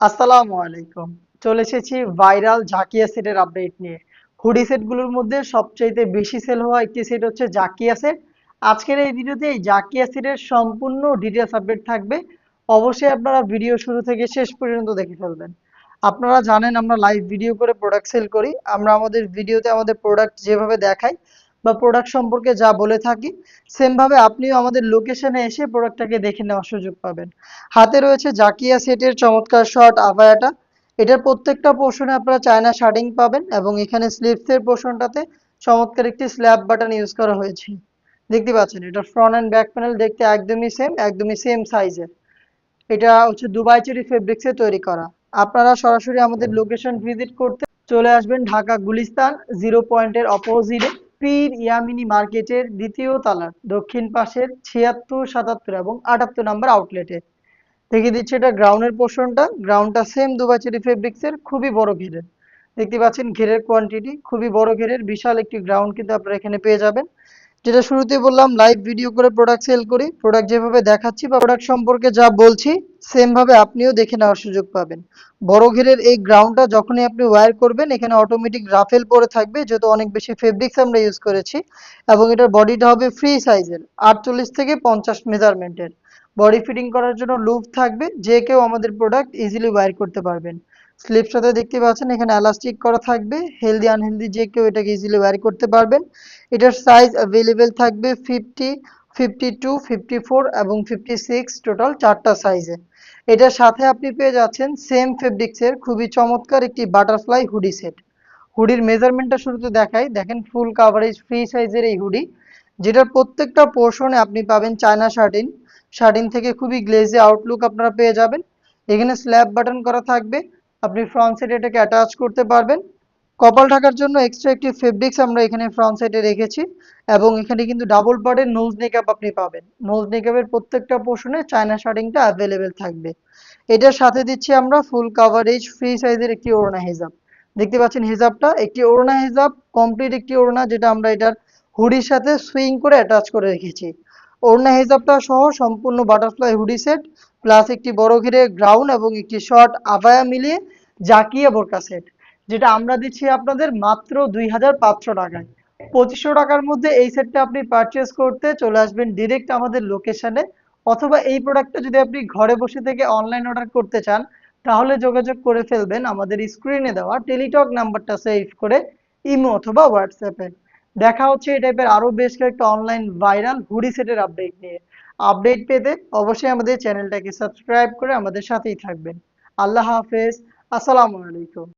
আসসালামু আলাইকুম। চলে এসেছি ভাইরাল জাকিয়া সেটের আপডেট নিয়ে। হুডি সেটগুলোর মধ্যে সবচাইতে বেশি সেল হওয়া একটি সেট হচ্ছে জাকিয়া সেট। আজকের এই ভিডিওতে এই জাকিয়া সেটের সম্পূর্ণ ডিটেলস আপডেট থাকবে। অবশ্যই আপনারা ভিডিও শুরু থেকে শেষ পর্যন্ত দেখে ফেলবেন। আপনারা জানেন আমরা লাইভ ভিডিও করে প্রোডাক্ট সেল করি। আমরা আমাদের ভিডিওতে আমাদের প্রোডাক্ট যেভাবে দেখাই বা প্রোডাক্ট সম্পর্কে যা বলে থাকি সেম ভাবে আপনিও আমাদের লোকেশনে এসে প্রোডাক্টটাকে দেখে নেওয়ার সুযোগ পাবেন। হাতে রয়েছে জাকিয়া সেটের চমৎকার শর্ট আভায়াটা। এটার প্রত্যেকটা পোর্শনে আপনারা চায়না শার্টিং পাবেন এবং এখানে স্লিভসের পোর্শনটাতে চমৎকার একটি স্ল্যাব বাটন ইউজ করা হয়েছে। দেখতে পাচ্ছেন, এটা ফ্রন্ট অ্যান্ড ব্যাক প্যানেল দেখতে একদমই সেম একদমই সেম সাইজের এটা হচ্ছে দুবাই চেরি ফেব্রিক্সে তৈরি করা। আপনারা সরাসরি আমাদের লোকেশন ভিজিট করতে চলে আসবেন ঢাকা গুলিস্তান জিরো পয়েন্টের অপোজিটে পীর ইয়ামিনী মার্কেটের দ্বিতীয় তালার দক্ষিণ পাশের ছিয়াত্তর, সাতাত্তর এবং আটাত্তর নাম্বার আউটলেটে। দেখিয়ে দিচ্ছে এটা গ্রাউন্ডের পোর্শনটা গ্রাউন্ডটা সেম দুবাচেরি ফেব্রিক্সের খুবই বড় ঘেরের। দেখতে পাচ্ছেন ঘেরের কোয়ান্টিটি খুবই বড় ঘেরের, বিশাল একটি গ্রাউন্ড কিন্তু আপনারা এখানে পেয়ে যাবেন। যেটা শুরুতেই বললাম লাইভ ভিডিও করে প্রোডাক্ট সেল করি। প্রোডাক্ট যেভাবে দেখাচ্ছি বা প্রোডাক্ট সম্পর্কে যা বলছি সেম ভাবে আপনিও দেখে নেওয়ার সুযোগ পাবেন। বড় ঘেরের এই গ্রাউন্ডটা যখনই আপনি ওয়্যার করবেন, এখানে অটোমেটিক রাফেল পরে থাকবে, যেহেতু অনেক বেশি ফেব্রিক্স আমরা ইউজ করেছি। এবং এটার বডিটা হবে ফ্রি সাইজের আটচল্লিশ থেকে পঞ্চাশ মেজারমেন্টের বডি ফিটিং করার জন্য লুপ থাকবে, যে কেউ আমাদের প্রোডাক্ট ইজিলি ওয়্যার করতে পারবেন। স্লিপসটাতে দেখতে পাচ্ছেন, এখানে এলাস্টিক করা থাকবে হেলদি আনহেলদি যে কেউ এটাকে ইজিলি ওয়্যার করতে পারবেন। এটার সাইজ অ্যাভেলেবেল থাকবে fifty fifty two fifty four এবং ফিফটি সিক্স টোটাল চারটা সাইজে এটার সাথে আপনি পেয়ে যাচ্ছেন সেম ফেব্রিক্সের খুবই চমৎকার একটি বাটারফ্লাই হুডি সেট হুডির মেজারমেন্টটা শুরুতে দেখাই। দেখেন ফুল কাভারেজ ফ্রি সাইজের এই হুডি যেটার প্রত্যেকটা পোর্শনে আপনি পাবেন চায়না শার্টিন শার্টিন থেকে খুবই গ্লেজি আউটলুক আপনারা পেয়ে যাবেন। এখানে স্ল্যাব বাটন করা থাকবে। আপনি ফ্রন্ট সাইডে এটাকে অ্যাটাচ করতে পারবেন। কপাল ঢাকার জন্য এক্সট্রা একটি ফেব্রিক্স আমরা এখানে ফ্রন্ট সাইডে রেখেছি এবং এখানে কিন্তু ডাবল পার্টের নোজ মেকআপ আপনি পাবেন। নোজ মেকআপের প্রত্যেকটা পোর্শনে চায়না শার্টিংটা অ্যাভেলেবেল থাকবে। এটার সাথে দিচ্ছি আমরা ফুল কাভারেজ ফ্রি সাইজের একটি ওড়না হিজাব। দেখতে পাচ্ছেন হিজাবটা, একটি ওড়না হিজাব কমপ্লিট একটি ওড়না যেটা আমরা এটার হুডির সাথে সুইং করে অ্যাটাচ করে রেখেছি। ওড়না হিজাবটা সহ সম্পূর্ণ বাটারফ্লাই হুডি সেট প্লাস একটি বড় ঘিরে গ্রাউন্ড এবং একটি শর্ট আবায়া মিলিয়ে জাকিয়া বোরকা সেট যেটা আমরা দিচ্ছি আপনাদের মাত্র দুই হাজার পাঁচশো টাকায়। পঁচিশশো টাকার মধ্যে এই সেটটা আপনি পারচেস করতে চলে আসবেন ডিরেক্ট আমাদের লোকেশনে অথবা এই প্রোডাক্টটা যদি আপনি ঘরে বসে থেকে অনলাইন অর্ডার করতে চান, তাহলে যোগাযোগ করে ফেলবেন আমাদের স্ক্রিনে দেওয়া টেলিটক নাম্বারটা সেভ করে, ইমো অথবা হোয়াটসঅ্যাপে দেখা হচ্ছে এই টাইপের আরও বেশ কয়েকটা অনলাইন ভাইরাল হুডি সেটের আপডেট নিয়ে। আপডেট পেতে অবশ্যই আমাদের চ্যানেলটাকে সাবস্ক্রাইব করে আমাদের সাথেই থাকবেন। আল্লাহ হাফেজ। আসসালামু আলাইকুম।